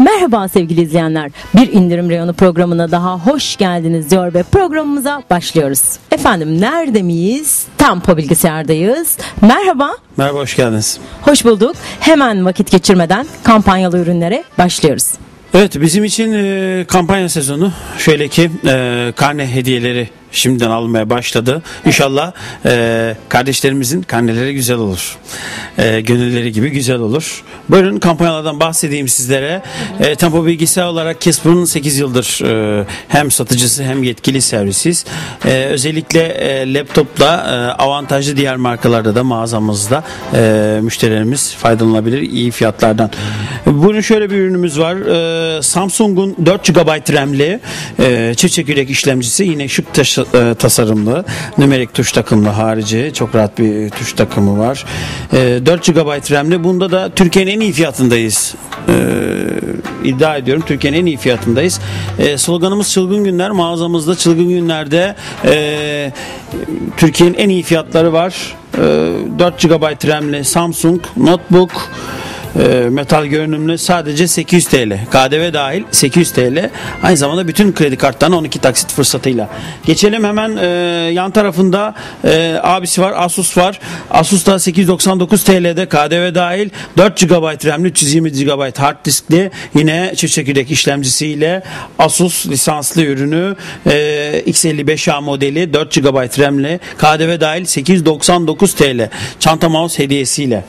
Merhaba sevgili izleyenler. Bir indirim reyonu programına daha hoş geldiniz diyor ve programımıza başlıyoruz. Efendim nerede miyiz? Tampo bilgisayardayız. Merhaba. Merhaba hoş geldiniz. Hoş bulduk. Hemen vakit geçirmeden kampanyalı ürünlere başlıyoruz. Evet bizim için e, kampanya sezonu şöyle ki e, karne hediyeleri şimdiden almaya başladı. İnşallah e, kardeşlerimizin karneleri güzel olur. E, gönülleri gibi güzel olur. Buyurun kampanyalardan bahsedeyim sizlere. E, Tempo Bilgisayar olarak Casper'ın 8 yıldır e, hem satıcısı hem yetkili servisiz. E, özellikle e, laptopla e, avantajlı diğer markalarda da mağazamızda e, müşterilerimiz faydalanabilir iyi fiyatlardan. Bunun şöyle bir ürünümüz var. E, Samsung'un 4 GB RAM'li e, çift çekirdek işlemcisi yine şık taşı, e, tasarımlı nümerik tuş takımlı harici çok rahat bir tuş takımı var. E, 4 GB RAM'li bunda da Türkiye'nin en iyi fiyatındayız. E, iddia ediyorum Türkiye'nin en iyi fiyatındayız. E, sloganımız çılgın günler mağazamızda çılgın günlerde e, Türkiye'nin en iyi fiyatları var. E, 4 GB RAM'li Samsung notebook e, metal görünümlü sadece 800 TL. KDV dahil 800 TL. Aynı zamanda bütün kredi kartlarına 12 taksit fırsatıyla. Geçelim hemen e, yan tarafında e, abisi var Asus var. Asus da 899 TL'de KDV dahil 4 GB RAM'li 320 GB hard diskli yine çift çekirdek işlemcisiyle Asus lisanslı ürünü e, X55A modeli 4 GB RAM'li KDV dahil 899 TL. Çanta mouse hediyesiyle.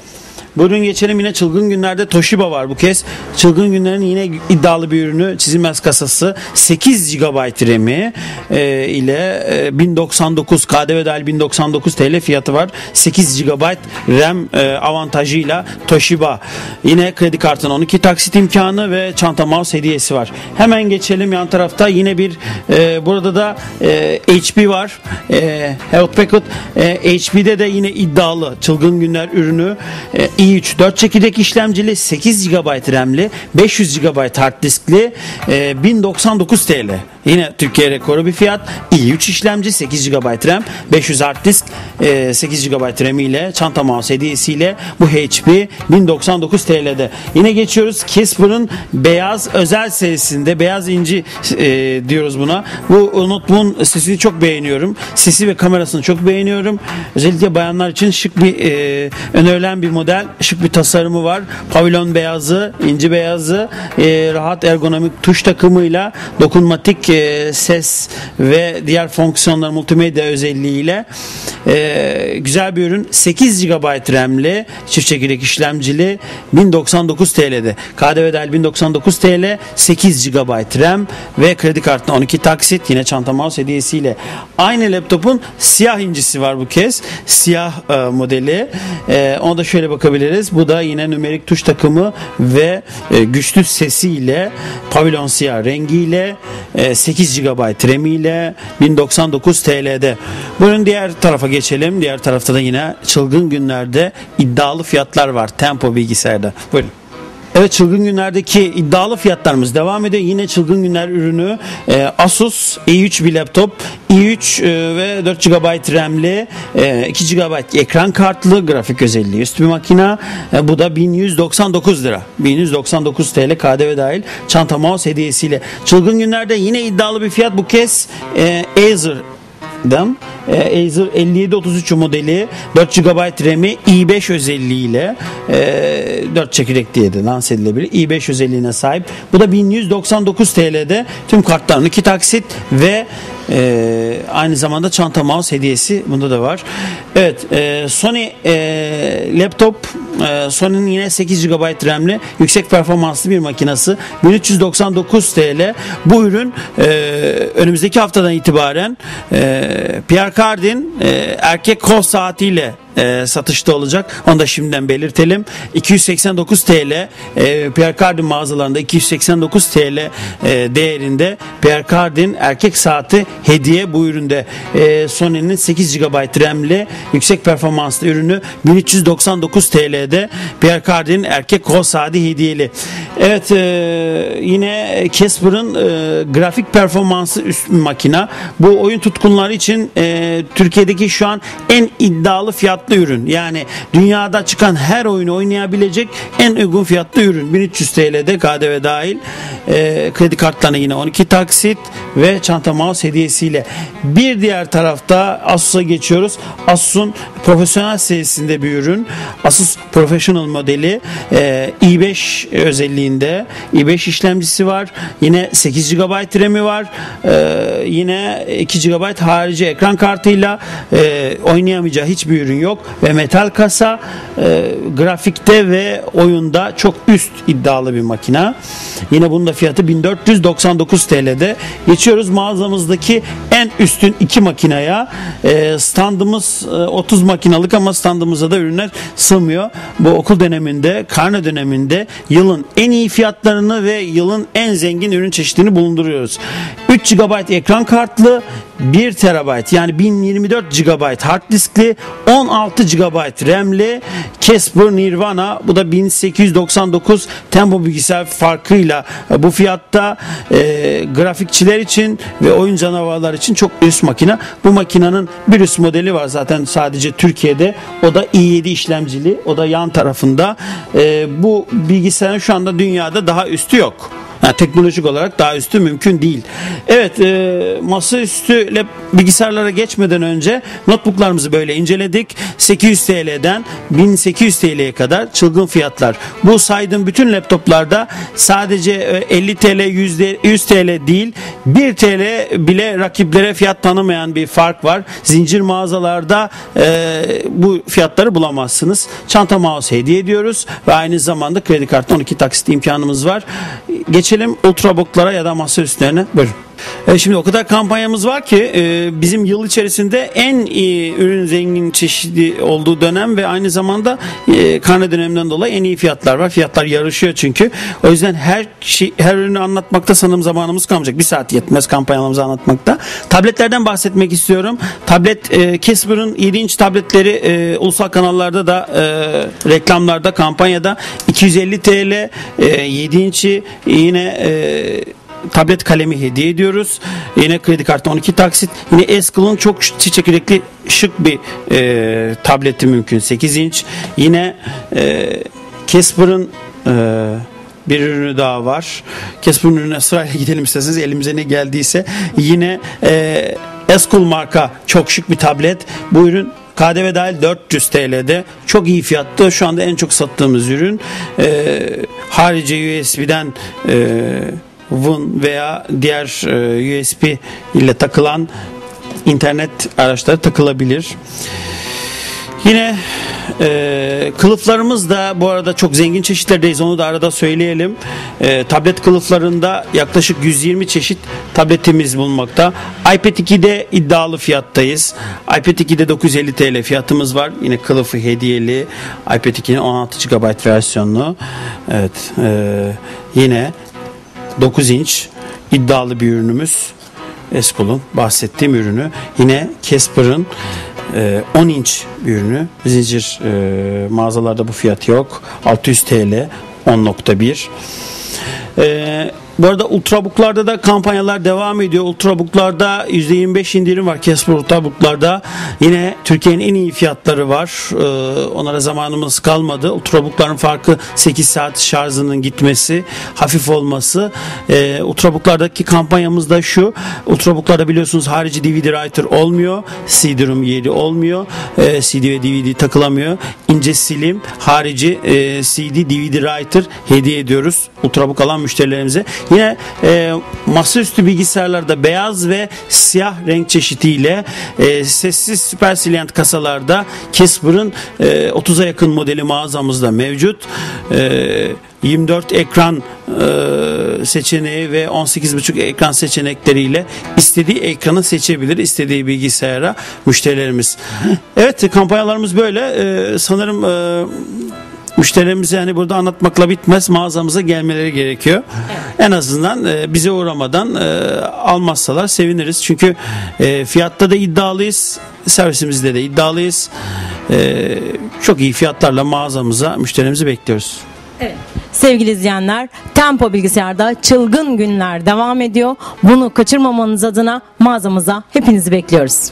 Buyurun geçelim yine çılgın günlerde Toshiba var bu kez. Çılgın günlerin yine iddialı bir ürünü çizilmez kasası 8 GB RAM'i e, ile e, 1099 KDV dahil 1099 TL fiyatı var. 8 GB RAM e, avantajıyla Toshiba. Yine kredi kartının 12 taksit imkanı ve çanta mouse hediyesi var. Hemen geçelim yan tarafta yine bir e, burada da e, HP var. E, Hewlett Packard e, HP'de de yine iddialı çılgın günler ürünü e, i3 4 çekirdek işlemcili 8 GB RAM'li 500 GB hard diskli e, 1099 TL. Yine Türkiye rekoru bir fiyat. i3 işlemci 8 GB RAM 500 hard disk e, 8 GB RAM ile çanta mouse hediyesiyle bu HP 1099 TL'de. Yine geçiyoruz Casper'ın beyaz özel serisinde beyaz inci e, diyoruz buna. Bu notebook'un sesini çok beğeniyorum. Sesi ve kamerasını çok beğeniyorum. Özellikle bayanlar için şık bir e, önerilen bir model şık bir tasarımı var. Pavilyon beyazı, inci beyazı, e, rahat ergonomik tuş takımıyla dokunmatik e, ses ve diğer fonksiyonlar multimedya özelliğiyle e, güzel bir ürün. 8 GB RAM'li, çift çekirdek işlemcili 1099 TL'de. KDV dahil 1099 TL, 8 GB RAM ve kredi kartına 12 taksit yine çanta mouse hediyesiyle. Aynı laptopun siyah incisi var bu kez. Siyah e, modeli. E, ona da şöyle bakabiliriz. Bu da yine nümerik tuş takımı ve e, güçlü sesiyle pavilyon siyah rengiyle e, 8 GB RAM ile 1099 TL'de. Bunun diğer tarafa geçelim. Diğer tarafta da yine çılgın günlerde iddialı fiyatlar var. Tempo bilgisayarda. Buyurun. Evet çılgın günlerdeki iddialı fiyatlarımız devam ediyor. Yine çılgın günler ürünü e, Asus i3 bir laptop. i3 e, ve 4 GB RAM'li e, 2 GB ekran kartlı grafik özelliği üst bir makina. E, bu da 1199 lira. 1199 TL KDV dahil çanta mouse hediyesiyle. Çılgın günlerde yine iddialı bir fiyat bu kez e, Acer Dan e, Acer 5733 modeli 4 GB RAM'i i5 özelliğiyle e, 4 çekirdek diye de lanse edilebilir. i5 özelliğine sahip. Bu da 1199 TL'de tüm kartların iki taksit ve e, aynı zamanda çanta mouse hediyesi bunda da var. Evet e, Sony e, laptop e, Sony'nin yine 8 GB RAM'li yüksek performanslı bir makinası 1399 TL. Bu ürün e, önümüzdeki haftadan itibaren e, Pierre Cardin e, erkek kol saatiyle e, satışta olacak. Onu da şimdiden belirtelim. 289 TL e, Pierre Cardin mağazalarında 289 TL e, değerinde Pierre Cardin erkek saati hediye bu üründe. E, Sony'nin 8 GB RAM'li yüksek performanslı ürünü 1399 TL'de Pierre Cardin erkek kol saati hediyeli. Evet e, yine Casper'ın e, grafik performansı üst makina. Bu oyun tutkunları için e, Türkiye'deki şu an en iddialı fiyat fiyatlı ürün. Yani dünyada çıkan her oyunu oynayabilecek en uygun fiyatlı ürün. 1300 TL'de KDV dahil. E, kredi kartlarına yine 12 taksit ve çanta mouse hediyesiyle. Bir diğer tarafta Asus'a geçiyoruz. Asus'un profesyonel serisinde bir ürün. Asus Professional modeli e, i5 özelliğinde i5 işlemcisi var. Yine 8 GB RAM'i var. E, yine 2 GB harici ekran kartıyla e, oynayamayacağı hiçbir ürün yok ve metal kasa e, grafikte ve oyunda çok üst iddialı bir makina. Yine bunun da fiyatı 1499 TL'de. Geçiyoruz mağazamızdaki en üstün iki makinaya. E, standımız e, 30 makinalık ama standımıza da ürünler sığmıyor. Bu okul döneminde, karne döneminde yılın en iyi fiyatlarını ve yılın en zengin ürün çeşidini bulunduruyoruz. 3 GB ekran kartlı, 1 TB yani 1024 GB hard diskli, 16 GB RAM'li Casper Nirvana bu da 1899 Tempo bilgisayar farkıyla e, bu fiyatta e, grafikçiler için ve oyun canavarlar için çok üst makine. Bu makinenin bir üst modeli var zaten sadece Türkiye'de. O da i7 işlemcili. O da yan tarafında. E, bu bilgisayarın şu anda dünyada daha üstü yok. Yani teknolojik olarak daha üstü mümkün değil. Evet e, masaüstü bilgisayarlara geçmeden önce notebooklarımızı böyle inceledik. 800 TL'den 1800 TL'ye kadar çılgın fiyatlar. Bu saydığım bütün laptoplarda sadece 50 TL 100, 100 TL değil 1 TL bile rakiplere fiyat tanımayan bir fark var. Zincir mağazalarda e, bu fiyatları bulamazsınız. Çanta mouse hediye ediyoruz ve aynı zamanda kredi kartı 12 taksit imkanımız var. Geç geçelim ultrabooklara ya da masa üstlerine. Buyurun. E şimdi o kadar kampanyamız var ki e, bizim yıl içerisinde en iyi ürün zengin çeşidi olduğu dönem ve aynı zamanda e, karne döneminden dolayı en iyi fiyatlar var. Fiyatlar yarışıyor çünkü. O yüzden her şey, her ürünü anlatmakta sanırım zamanımız kalmayacak. Bir saat yetmez kampanyalarımızı anlatmakta. Tabletlerden bahsetmek istiyorum. Tablet e, Casper'ın 7 inç tabletleri e, ulusal kanallarda da e, reklamlarda kampanyada 250 TL e, 7 inç'i yine e, tablet kalemi hediye ediyoruz. Yine kredi kartı 12 taksit. Yine Escal'ın çok çiçekli şık bir e, tableti mümkün. 8 inç. Yine e, Casper'ın e, bir ürünü daha var. Casper'ın ürününe sırayla gidelim isterseniz elimize ne geldiyse. Yine e, Escol marka çok şık bir tablet. Bu ürün KDV dahil 400 TL'de çok iyi fiyatta şu anda en çok sattığımız ürün e, harici USB'den e, WUN veya diğer e, USB ile takılan internet araçları takılabilir. Yine e, kılıflarımız da bu arada çok zengin çeşitlerdeyiz onu da arada söyleyelim. E, tablet kılıflarında yaklaşık 120 çeşit tabletimiz bulunmakta. iPad 2'de iddialı fiyattayız. iPad 2'de 950 TL fiyatımız var. Yine kılıfı hediyeli. iPad 2'nin 16 GB versiyonlu. Evet. E, yine 9 inç iddialı bir ürünümüz. Eskol'un bahsettiğim ürünü. Yine Casper'ın 10 e, inç bir ürünü. Zincir e, mağazalarda bu fiyat yok. 600 TL 10.1. Bu arada Ultrabook'larda da kampanyalar devam ediyor. Ultrabook'larda %25 indirim var Casper Ultrabook'larda. Yine Türkiye'nin en iyi fiyatları var. Ee, onlara zamanımız kalmadı. Ultrabook'ların farkı 8 saat şarjının gitmesi, hafif olması. Ee, Ultrabook'lardaki kampanyamız da şu. Ultrabook'larda biliyorsunuz harici DVD writer olmuyor. CD-ROM yeri olmuyor. Ee, CD ve DVD takılamıyor. İnce silim harici e, CD DVD writer hediye ediyoruz. Ultrabook alan müşterilerimize. Yine e, masaüstü bilgisayarlarda beyaz ve siyah renk çeşidiyle e, sessiz süper silient kasalarda Casper'ın e, 30'a yakın modeli mağazamızda mevcut. E, 24 ekran e, seçeneği ve 18.5 ekran seçenekleriyle istediği ekranı seçebilir istediği bilgisayara müşterilerimiz. Evet kampanyalarımız böyle. E, sanırım e, müşterilerimize hani burada anlatmakla bitmez mağazamıza gelmeleri gerekiyor. Evet. En azından e, bize uğramadan e, almazsalar seviniriz. Çünkü e, fiyatta da iddialıyız. Servisimizde de iddialıyız. E, çok iyi fiyatlarla mağazamıza müşterimizi bekliyoruz. Evet. Sevgili izleyenler, Tempo Bilgisayar'da çılgın günler devam ediyor. Bunu kaçırmamanız adına mağazamıza hepinizi bekliyoruz.